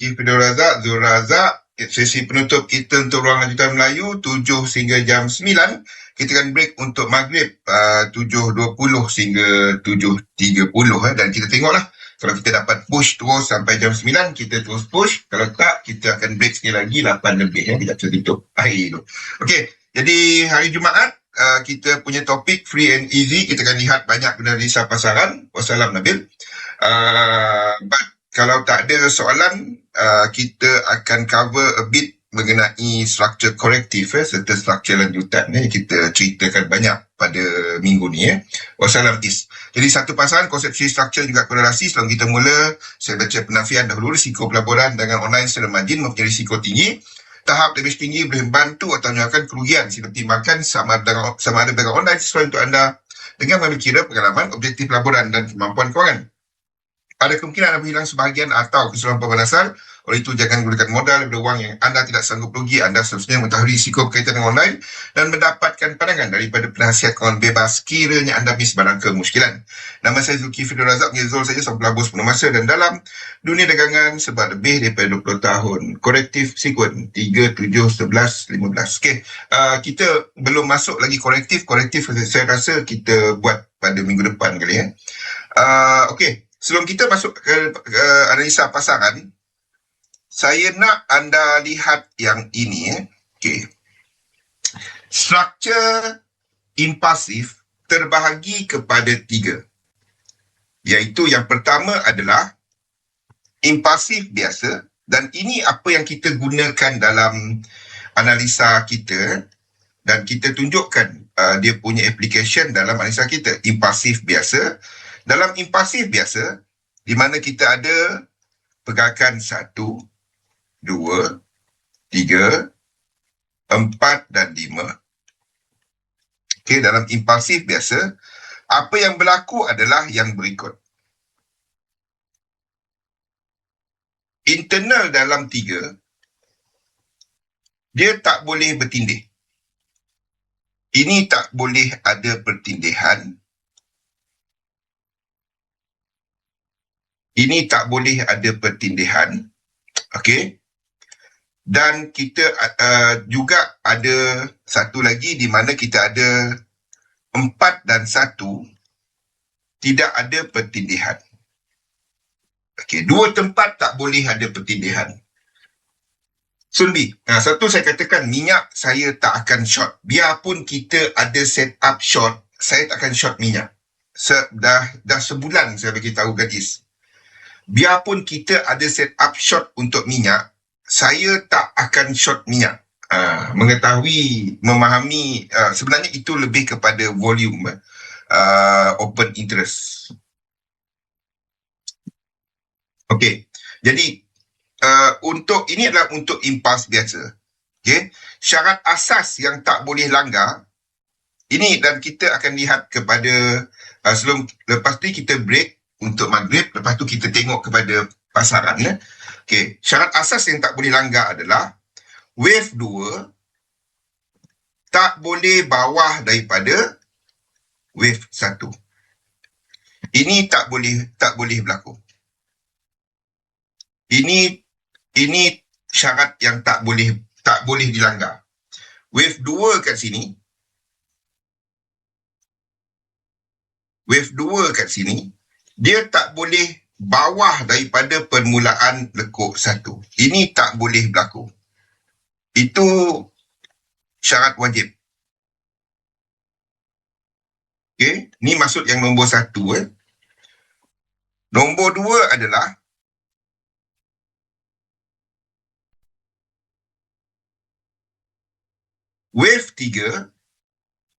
Ifidul Razak, Zul Razak. Sesi penutup kita untuk ruang lanjutan Melayu 7 hingga jam 9. Kita akan break untuk maghrib uh, 7.20 sehingga 7.30 eh. dan kita tengoklah kalau kita dapat push terus sampai jam 9, kita terus push. Kalau tak, kita akan break sekali lagi 8 lebih. Ya. Kita akan tutup akhir tu. Okey, jadi hari Jumaat, uh, kita punya topik free and easy. Kita akan lihat banyak benda risau pasaran. Wassalam Nabil. Uh, but kalau tak ada soalan, uh, kita akan cover a bit mengenai struktur korektif eh, serta struktur lanjutan eh, kita ceritakan banyak pada minggu ni eh. Wassalam is. Jadi satu pasaran konsepsi struktur juga korelasi sebelum kita mula saya baca penafian dahulu risiko pelaburan dengan online secara margin mempunyai risiko tinggi tahap lebih tinggi boleh membantu atau menyebabkan kerugian seperti makan sama ada, sama ada dengan online sesuai untuk anda dengan kira pengalaman objektif pelaburan dan kemampuan kewangan. Ada kemungkinan anda hilang sebahagian atau keseluruhan pemanasan oleh itu, jangan gunakan modal daripada wang yang anda tidak sanggup rugi. Anda seharusnya mengetahui risiko berkaitan dengan online dan mendapatkan pandangan daripada penasihat kawan bebas kiranya anda mis barang kemuskilan. Nama saya Zulkifli Razak, Zul saja seorang pelabur sepenuh masa dan dalam dunia dagangan sebab lebih daripada 20 tahun. Korektif sekuen 3, 7, 11, 15. Okay, uh, kita belum masuk lagi korektif. Korektif saya rasa kita buat pada minggu depan kali ya. Uh, okay, sebelum kita masuk ke uh, analisa pasaran, saya nak anda lihat yang ini. Eh. Okay. Struktur impasif terbahagi kepada tiga. Iaitu yang pertama adalah impasif biasa dan ini apa yang kita gunakan dalam analisa kita dan kita tunjukkan uh, dia punya application dalam analisa kita. Impasif biasa. Dalam impasif biasa, di mana kita ada pergerakan satu, dua, tiga, empat dan lima. Okey, dalam impulsif biasa, apa yang berlaku adalah yang berikut. Internal dalam tiga, dia tak boleh bertindih. Ini tak boleh ada pertindihan. Ini tak boleh ada pertindihan. Okey dan kita uh, juga ada satu lagi di mana kita ada empat dan satu tidak ada pertindihan. Okey, dua tempat tak boleh ada pertindihan. Sunbi, nah, satu saya katakan minyak saya tak akan short. Biarpun kita ada set up short, saya tak akan short minyak. Se- dah, dah sebulan saya bagi tahu gadis. Biarpun kita ada set up short untuk minyak, saya tak akan short minyak. Uh, mengetahui, memahami, uh, sebenarnya itu lebih kepada volume uh, open interest. Okey, jadi uh, untuk ini adalah untuk impas biasa. Okey, syarat asas yang tak boleh langgar ini dan kita akan lihat kepada uh, sebelum lepas tu kita break untuk maghrib, lepas tu kita tengok kepada pasaran. Ya. Okey, syarat asas yang tak boleh langgar adalah wave 2 tak boleh bawah daripada wave 1. Ini tak boleh tak boleh berlaku. Ini ini syarat yang tak boleh tak boleh dilanggar. Wave 2 kat sini Wave 2 kat sini dia tak boleh bawah daripada permulaan lekuk satu. Ini tak boleh berlaku. Itu syarat wajib. Okey, ni maksud yang nombor satu. Eh. Nombor dua adalah wave tiga.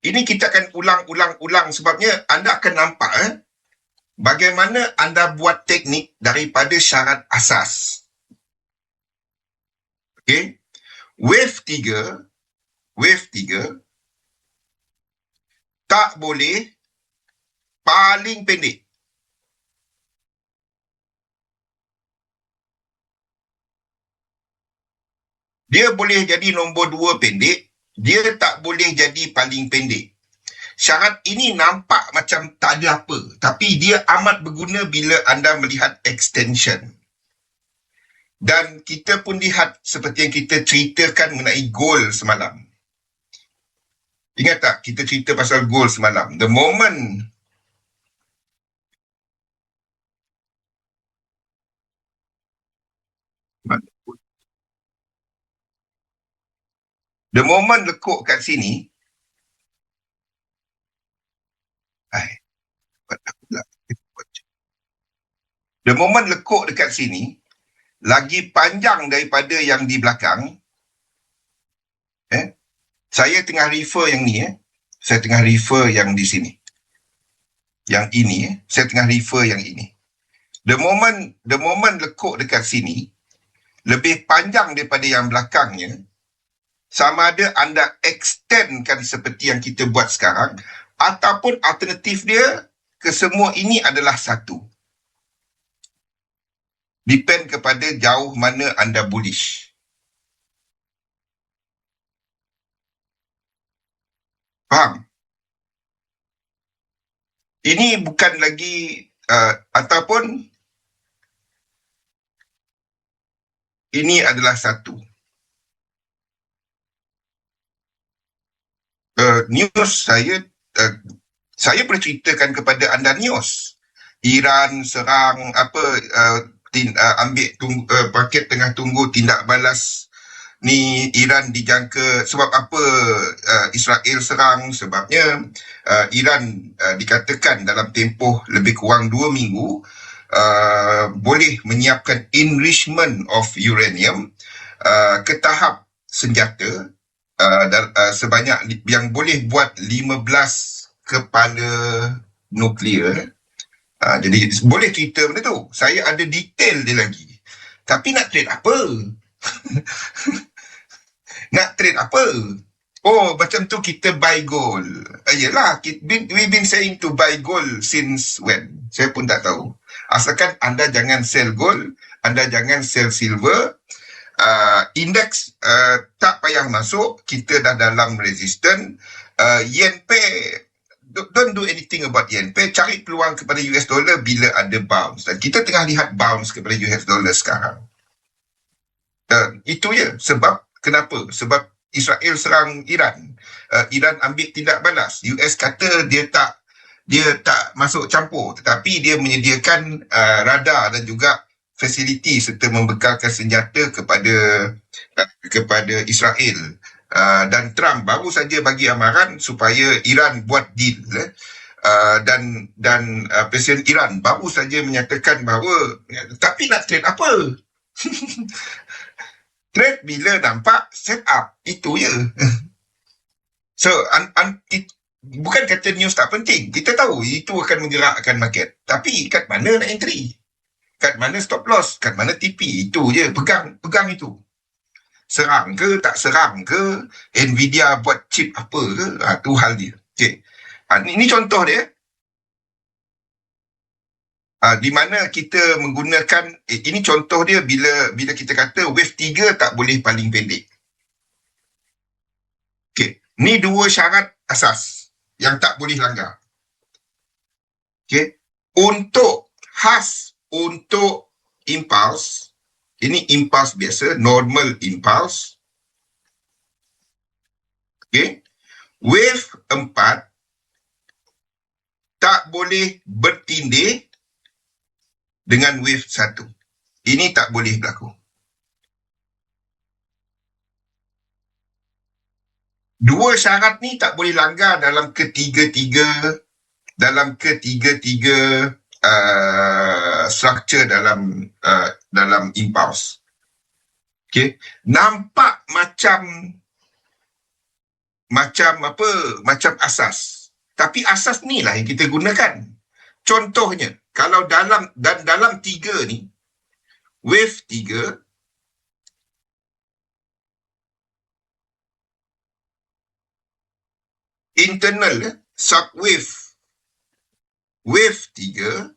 Ini kita akan ulang-ulang-ulang sebabnya anda akan nampak eh, bagaimana anda buat teknik daripada syarat asas. Okey. Wave tiga, wave tiga tak boleh paling pendek. Dia boleh jadi nombor dua pendek, dia tak boleh jadi paling pendek syarat ini nampak macam tak ada apa tapi dia amat berguna bila anda melihat extension Dan kita pun lihat seperti yang kita ceritakan mengenai gol semalam. Ingat tak kita cerita pasal gol semalam? The moment The moment lekuk kat sini, ai, The moment lekuk dekat sini, lagi panjang daripada yang di belakang, eh, saya tengah refer yang ni, eh, saya tengah refer yang di sini. Yang ini, eh, saya tengah refer yang ini. The moment, the moment lekuk dekat sini, lebih panjang daripada yang belakangnya, sama ada anda extendkan seperti yang kita buat sekarang, ataupun alternatif dia, kesemua ini adalah satu depend kepada jauh mana anda bullish. Faham? Ini bukan lagi uh, ataupun ini adalah satu. Uh, news saya uh, saya boleh ceritakan kepada anda news. Iran serang apa uh, tin, uh, ambil tung, uh, paket tengah tunggu tindak balas ni Iran dijangka sebab apa uh, Israel serang sebabnya uh, Iran uh, dikatakan dalam tempoh lebih kurang dua minggu uh, boleh menyiapkan enrichment of uranium uh, ke tahap senjata uh, dan, uh, sebanyak yang boleh buat 15 kepala nuklear Ha, jadi boleh cerita benda tu. Saya ada detail dia lagi. Tapi nak trade apa? nak trade apa? Oh, macam tu kita buy gold. Uh, yelah, we been saying to buy gold since when? Saya pun tak tahu. Asalkan anda jangan sell gold, anda jangan sell silver, uh, index uh, tak payah masuk, kita dah dalam resistant, uh, yen pay don't do anything about yen. Pay cari peluang kepada US dollar bila ada bounce. Dan kita tengah lihat bounce kepada US dollar sekarang. Dan itu ya sebab kenapa? Sebab Israel serang Iran. Uh, Iran ambil tindak balas. US kata dia tak dia tak masuk campur tetapi dia menyediakan uh, radar dan juga fasiliti serta membekalkan senjata kepada kepada Israel uh, dan Trump baru saja bagi amaran supaya Iran buat deal eh. Uh, dan dan uh, Presiden Iran baru saja menyatakan bahawa tapi nak trade apa? trade bila nampak set up itu ya. so un, un, it, bukan kata news tak penting. Kita tahu itu akan menggerakkan market. Tapi kat mana nak entry? Kat mana stop loss? Kat mana TP? Itu je. Pegang pegang itu serang ke tak serang ke Nvidia buat chip apa ke ha, tu hal dia okay. ha, ini, ini contoh dia ha, di mana kita menggunakan eh, ini contoh dia bila bila kita kata wave 3 tak boleh paling pendek okay. ni dua syarat asas yang tak boleh langgar okay. untuk khas untuk impulse ini impuls biasa, normal impuls. Okay. Wave empat tak boleh bertindih dengan wave satu. Ini tak boleh berlaku. Dua syarat ni tak boleh langgar dalam ketiga-tiga dalam ketiga-tiga uh, structure dalam uh, dalam impulse. Okay. Nampak macam macam apa? Macam asas. Tapi asas ni lah yang kita gunakan. Contohnya, kalau dalam dan dalam tiga ni, wave tiga, internal, subwave, wave tiga,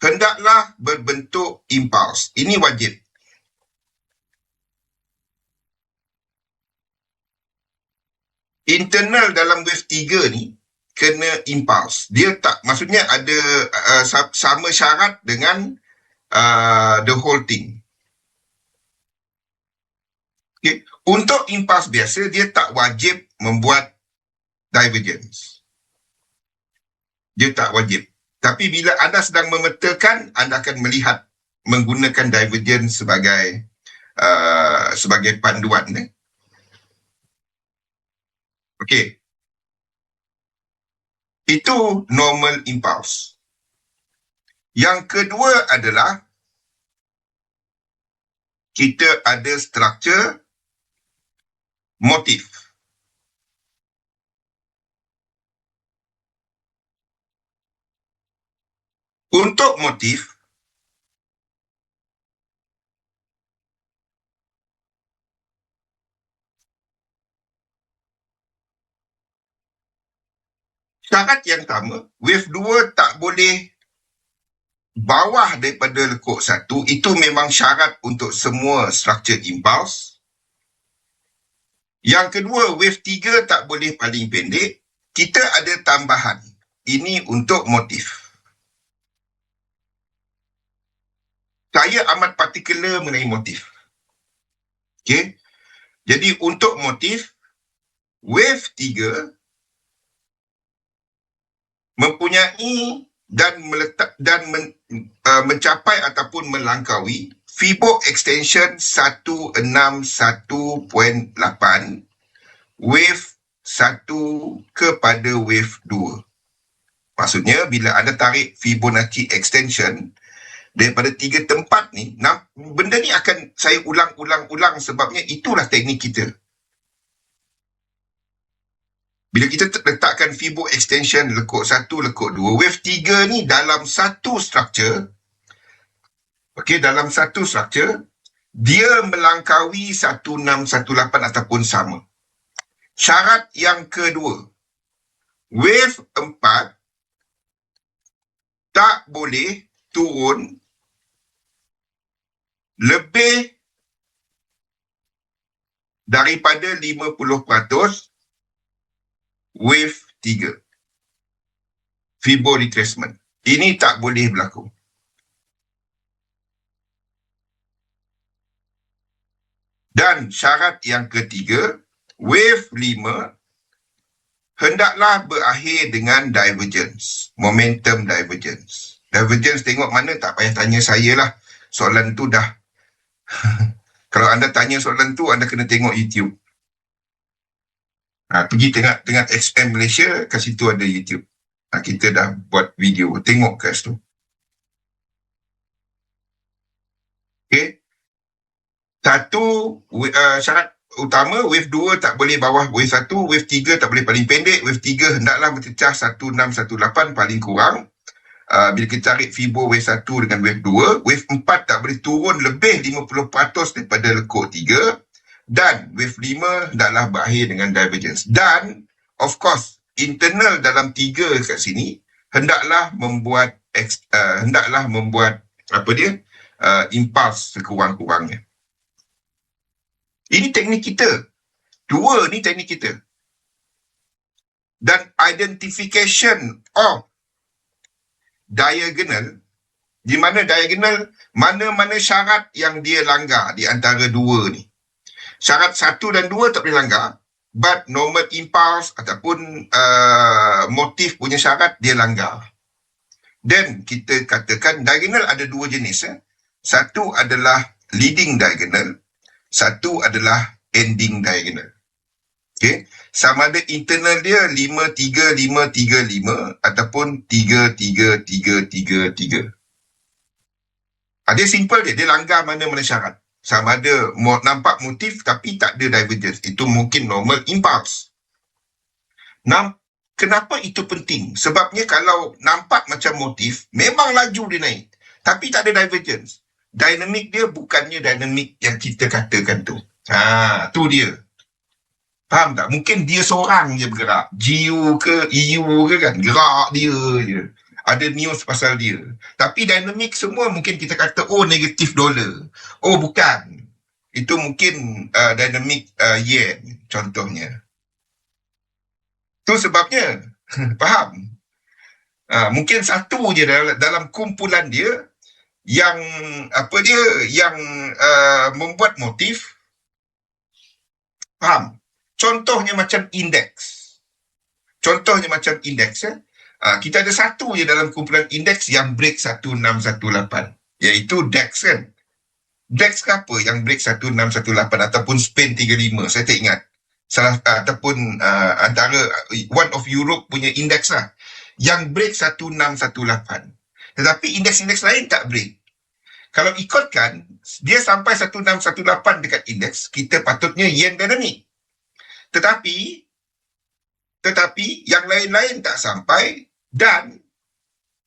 hendaklah berbentuk impuls. Ini wajib. Internal dalam wave 3 ni kena impuls. Dia tak, maksudnya ada uh, sama syarat dengan uh, the whole thing. Okay. Untuk impuls biasa, dia tak wajib membuat divergence. Dia tak wajib. Tapi bila anda sedang memetakan, anda akan melihat menggunakan divergence sebagai uh, sebagai panduan. Eh? Okey. Itu normal impulse. Yang kedua adalah kita ada struktur motif. Untuk motif, syarat yang pertama, wave 2 tak boleh bawah daripada lekuk satu, itu memang syarat untuk semua structure impulse. Yang kedua, wave 3 tak boleh paling pendek. Kita ada tambahan. Ini untuk motif. Saya amat partikular mengenai motif. Okay. Jadi untuk motif, wave 3 mempunyai dan meletak dan men, uh, mencapai ataupun melangkaui Fibo extension 161.8 wave 1 kepada wave 2. Maksudnya bila anda tarik Fibonacci extension daripada tiga tempat ni, benda ni akan saya ulang-ulang-ulang sebabnya itulah teknik kita. Bila kita letakkan Fibo extension lekuk satu, lekuk dua, wave tiga ni dalam satu structure, okay, dalam satu structure, dia melangkaui 1618 ataupun sama. Syarat yang kedua, wave empat tak boleh turun lebih daripada 50% wave 3. Fibo retracement. Ini tak boleh berlaku. Dan syarat yang ketiga, wave 5 hendaklah berakhir dengan divergence, momentum divergence. Divergence tengok mana tak payah tanya saya lah. Soalan tu dah Kalau anda tanya soalan tu, anda kena tengok YouTube. Ha, pergi tengok tengok XM Malaysia, kat situ ada YouTube. Ha, kita dah buat video, tengok kat situ. Okay. Satu, uh, syarat utama, wave 2 tak boleh bawah wave 1, wave 3 tak boleh paling pendek, wave 3 hendaklah mencecah 1618 paling kurang uh, bila kita tarik fibo wave 1 dengan wave 2, wave 4 tak boleh turun lebih 50% daripada lekuk 3 dan wave 5 hendaklah berakhir dengan divergence. Dan of course, internal dalam 3 kat sini hendaklah membuat uh, hendaklah membuat apa dia? Uh, impulse sekurang-kurangnya. Ini teknik kita. Dua ni teknik kita. Dan identification of diagonal di mana diagonal mana-mana syarat yang dia langgar di antara dua ni. Syarat satu dan dua tak boleh langgar but normal impulse ataupun uh, motif punya syarat dia langgar. Dan kita katakan diagonal ada dua jenis. Eh? Satu adalah leading diagonal, satu adalah ending diagonal. Okay sama ada internal dia 5-3-5-3-5 ataupun 3-3-3-3-3. Ha, dia simple dia. Dia langgar mana-mana syarat. Sama ada nampak motif tapi tak ada divergence. Itu mungkin normal impulse. Nam, kenapa itu penting? Sebabnya kalau nampak macam motif, memang laju dia naik. Tapi tak ada divergence. Dynamic dia bukannya dynamic yang kita katakan tu. Ha, tu dia. Faham tak? Mungkin dia seorang je bergerak. GU ke EU ke kan. Gerak dia je. Ada news pasal dia. Tapi dynamic semua mungkin kita kata, oh negatif dollar. Oh bukan. Itu mungkin uh, dynamic uh, yen contohnya. Tu sebabnya. Faham? Uh, mungkin satu je dalam, dalam kumpulan dia yang apa dia yang uh, membuat motif Faham? Contohnya macam indeks. Contohnya macam indeks ya. Uh, kita ada satu je dalam kumpulan indeks yang break 1618 iaitu DEX kan. DEX ke apa yang break 1618 ataupun Spain 35 saya tak ingat. Salah ataupun uh, antara uh, one of Europe punya indeks lah yang break 1618. Tetapi indeks-indeks lain tak break. Kalau ikutkan, dia sampai 1618 dekat indeks, kita patutnya yen dynamic. Tetapi, tetapi yang lain-lain tak sampai dan,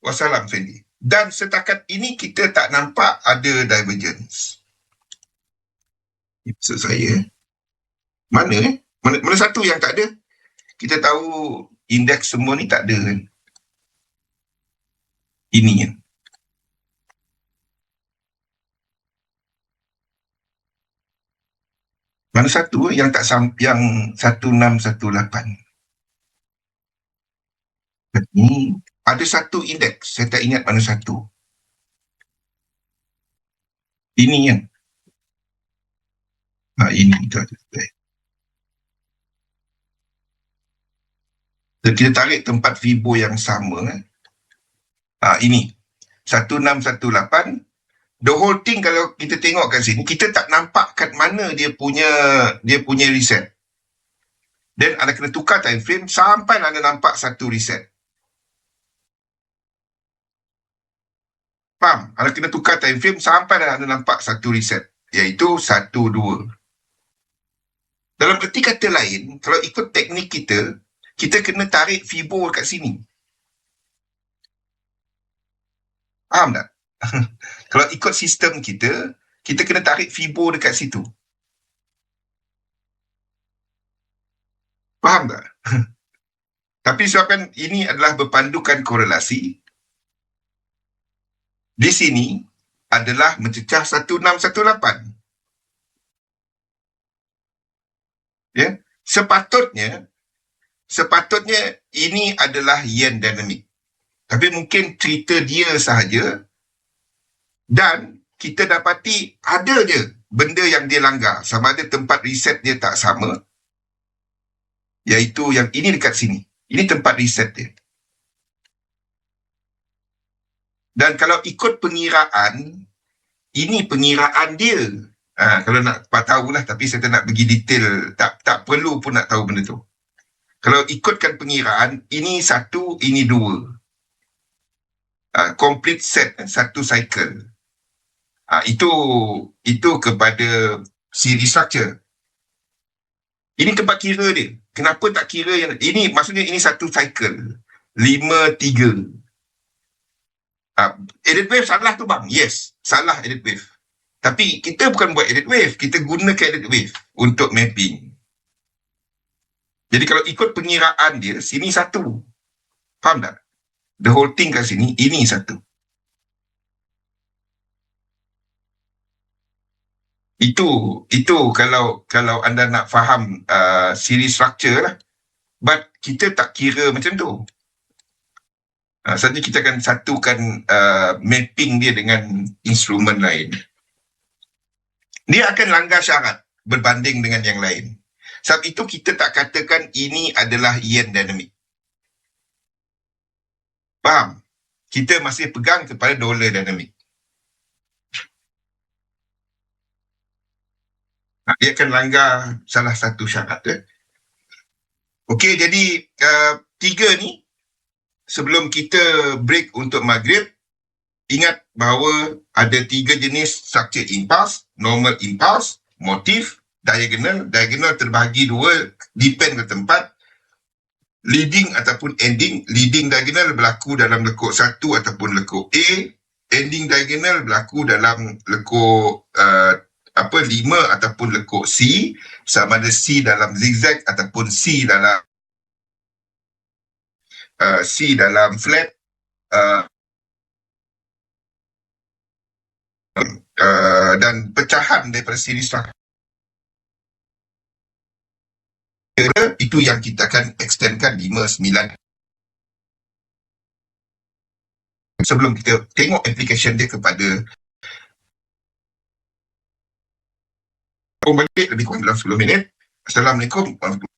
wassalam Fendi, dan setakat ini kita tak nampak ada divergence. Maksud saya, mana eh? Mana, mana satu yang tak ada? Kita tahu indeks semua ni tak ada kan? Ini kan? Mana satu yang tak sampai yang 1618? Ni ada satu indeks, saya tak ingat mana satu. Ini kan? Ha, ini kita ada. Kita tarik tempat Fibo yang sama. Kan? Ha, ini. 1618 the whole thing kalau kita tengok kat sini kita tak nampak kat mana dia punya dia punya reset. Dan anda kena tukar time frame sampai anda nampak satu reset. Faham? anda kena tukar time frame sampai anda nampak satu reset. Iaitu satu dua. Dalam erti kata lain kalau ikut teknik kita kita kena tarik Fibo kat sini. Faham tak? Kalau ikut sistem kita, kita kena tarik fibo dekat situ. Faham tak? Tapi sebabkan ini adalah berpandukan korelasi, di sini adalah mencecah 1618. Ya, sepatutnya sepatutnya ini adalah yen dynamic. Tapi mungkin cerita dia sahaja dan kita dapati ada je benda yang dia langgar. Sama ada tempat reset dia tak sama iaitu yang ini dekat sini. Ini tempat reset dia. Dan kalau ikut pengiraan ini pengiraan dia. Ha, kalau nak tahulah tapi saya tak nak pergi detail tak tak perlu pun nak tahu benda tu. Kalau ikutkan pengiraan ini satu ini dua. Uh, complete set satu cycle Ha, itu itu kepada series structure. Ini tempat kira dia. Kenapa tak kira yang ini maksudnya ini satu cycle. Lima, tiga. Ha, edit wave salah tu bang. Yes, salah edit wave. Tapi kita bukan buat edit wave. Kita gunakan edit wave untuk mapping. Jadi kalau ikut pengiraan dia, sini satu. Faham tak? The whole thing kat sini, ini satu. Itu itu kalau kalau anda nak faham uh, series structure lah. But kita tak kira macam tu. Uh, saja kita akan satukan uh, mapping dia dengan instrumen lain. Dia akan langgar syarat berbanding dengan yang lain. Sebab itu kita tak katakan ini adalah yen dynamic. Faham? Kita masih pegang kepada dollar dynamic dia akan langgar salah satu syarat. Eh? Okey, jadi uh, tiga ni sebelum kita break untuk maghrib, ingat bahawa ada tiga jenis structure impulse, normal impulse, motif, diagonal. Diagonal terbahagi dua, depend ke tempat. Leading ataupun ending. Leading diagonal berlaku dalam lekuk satu ataupun lekuk A. Ending diagonal berlaku dalam lekuk uh, apa lima ataupun lekuk C sama ada C dalam zigzag ataupun C dalam uh, C dalam flat uh, uh, dan pecahan daripada siri structure itu yang kita akan extendkan 5, 9 sebelum kita tengok application dia kepada sambung balik lebih kurang dalam 10 minit. Assalamualaikum warahmatullahi